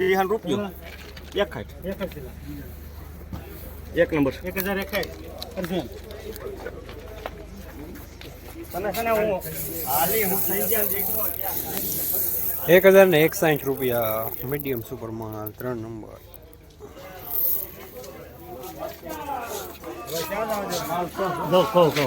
વિહાન રૂપિયો એક ખાટ એક નંબર એક હજાર એકાઈ. અર્જુન તને છે ને હું હાલી હું થઈ ગયા એક હજાર ને એકસાઠ રૂપિયા મીડિયમ સુપરમાં ત્રણ નંબર. જો કહો કહો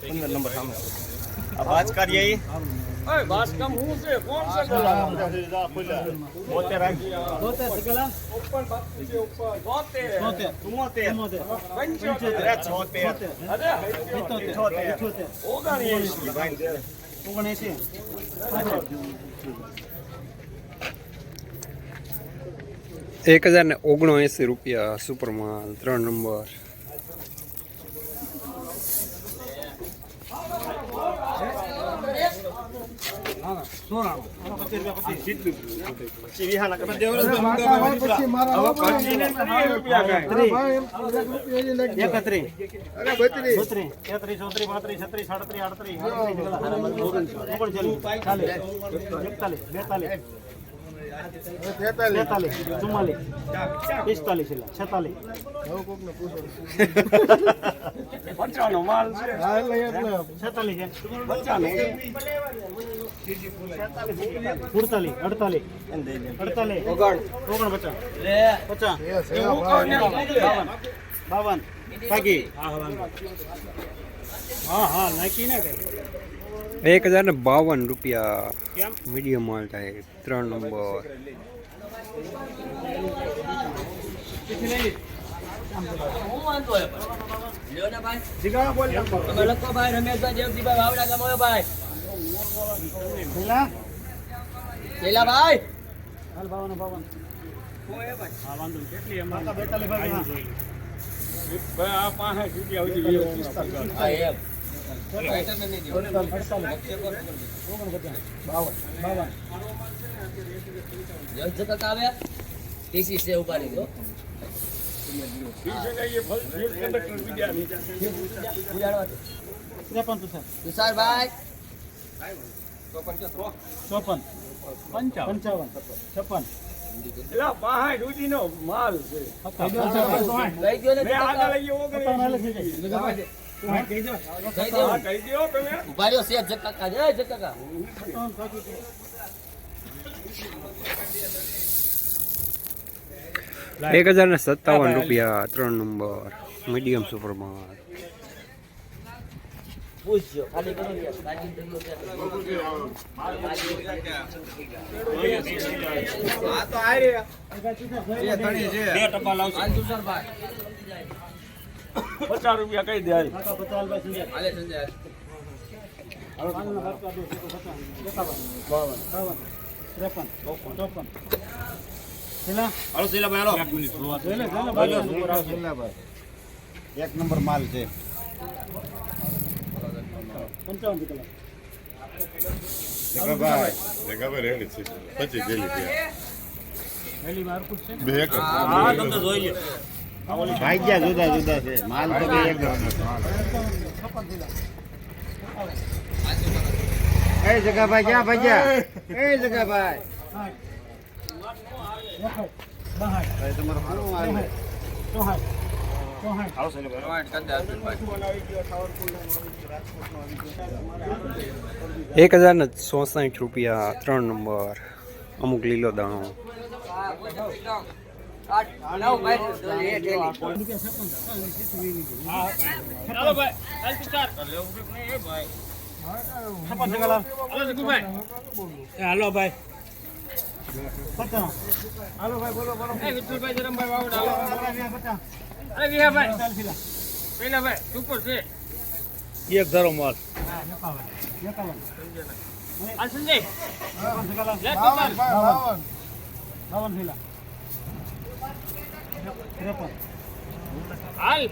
પંદર નંબર સામે. આ બાજ કરીએ ઓગણએંસી એક હજાર ને ઓગણએંસી રૂપિયા સુપરમાં ત્રણ નંબર. સોળાણું ચુમ્માલીસ પિસ્તાલીસ પચીસ પછી પંચાનો માલ છે. પચાસ. પચાસ બાવન. બાવન. ભાગી હા હા નાખી ને એક હજાર ને બાવન રૂપિયા મીડિયમ માલ થાય. ત્રણ નંબર. જીગા બોલ લખોભાઈ રમેશભાઈ દેવજીભાઈ વાવડા ગામોભાઈ પેલા? શૈલાભાઈ હાલ બાવન બાવન. હા વાંધો નહીં. કેટલી એમાં? ભાઈ ભાગી હા હા એમ જતા આવે ટીસી છે ઉપાડી દો. ત્રેપન તુષારભાઈ. ચોપન. પંચાવન. પંચાવન. છપ્પન. માલ છે. લઈ ગયો ને આગળ લઈ ગયો કહી દો. કહી દો. તમે. ઊભા રહ્યો શેઠ જકાકા. જય જકાકા. એક હજાર ને સત્તાવન રૂપિયા ત્રણ નંબર. મીડિયમ સુપરમાં પૂછજો ખાલી કરો ને બાકી તો ગયો બે ટપા લાવશે હાલ. તુષારભાઈ પચાસ રૂપિયા કઈ દે ત્રેપન ચોપન. હાલો. શીલાભાઈ હાલો. એક નંબર માલ છે. જગાભાઈ જગાભાઈ રેડી છે. પછી જેલી ત્યાં જુદા જુદા છે. માલ તો બે એક એ જગાભાઈ ક્યાં ભાઈ એ જગાભાઈ. એક હજાર ને ચોસાઠ રૂપિયા ત્રણ નંબર. અમુક લીલો દાણો. હાલો ભાઈ. હાલ ભાઈ બોલો બોલો. એ વિઠ્ઠલભાઈ વાવડા. અરે વિહાભાઈ. પેલા ભાઈ સુપર છે. એક ધારો માલ. સંજય. લે બાવન. બાવન ત્રેપન. હાલ.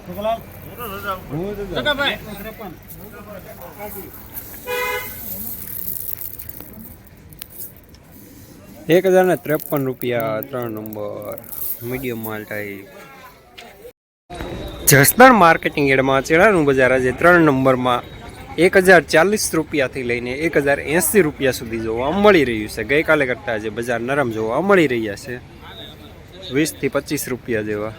ત્રેપન એક હજાર ને ત્રેપન રૂપિયા, ત્રણ નંબર. મીડિયમ માલ ટાઈપ જસદણ માર્કેટિંગ એડમાં ચેડાનું બજાર આજે ત્રણ નંબરમાં. એક હજાર ચાલીસ રૂપિયાથી લઈને એક હજાર એંસી રૂપિયા સુધી જોવા મળી રહ્યું છે. ગઈકાલે કરતાં આજે બજાર નરમ જોવા મળી રહ્યા છે. વીસથી પચીસ રૂપિયા જેવા.